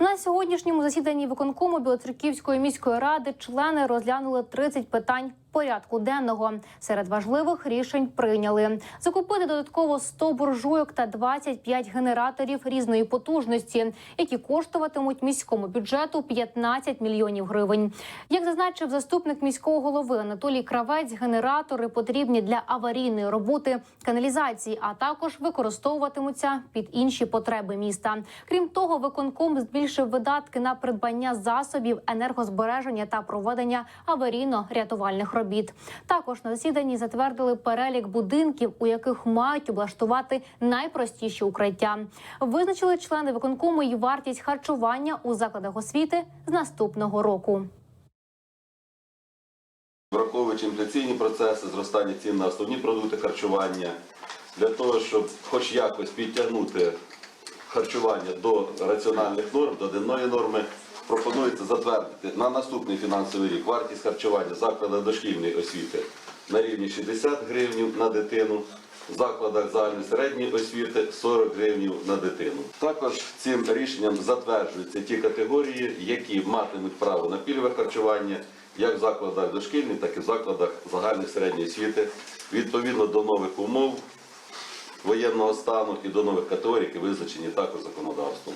На сьогоднішньому засіданні виконкому Білоцерківської міської ради члени розглянули 30 питань порядку денного. Серед важливих рішень прийняли закупити додатково 100 буржуйок та 25 генераторів різної потужності, які коштуватимуть міському бюджету 15 мільйонів гривень. Як зазначив заступник міського голови Анатолій Кравець, генератори потрібні для аварійної роботи каналізації, а також використовуватимуться під інші потреби міста. Крім того, виконком збільшив видатки на придбання засобів енергозбереження та проведення аварійно-рятувальних робіт. Також на засіданні затвердили перелік будинків, у яких мають облаштувати найпростіші укриття. Визначили члени виконкому і вартість харчування у закладах освіти з наступного року. Враховуючи інфляційні процеси, зростання цін на основні продукти харчування, для того, щоб хоч якось підтягнути харчування до раціональних норм, до денної норми, пропонується затвердити на наступний фінансовий рік вартість харчування закладах дошкільної освіти на рівні 60 гривень на дитину, в закладах загальної середньої освіти 40 гривень на дитину. Також цим рішенням затверджуються ті категорії, які матимуть право на пільгове харчування як в закладах дошкільної, так і в закладах загальної середньої освіти відповідно до нових умов воєнного стану і до нових категорій, які визначені також законодавством.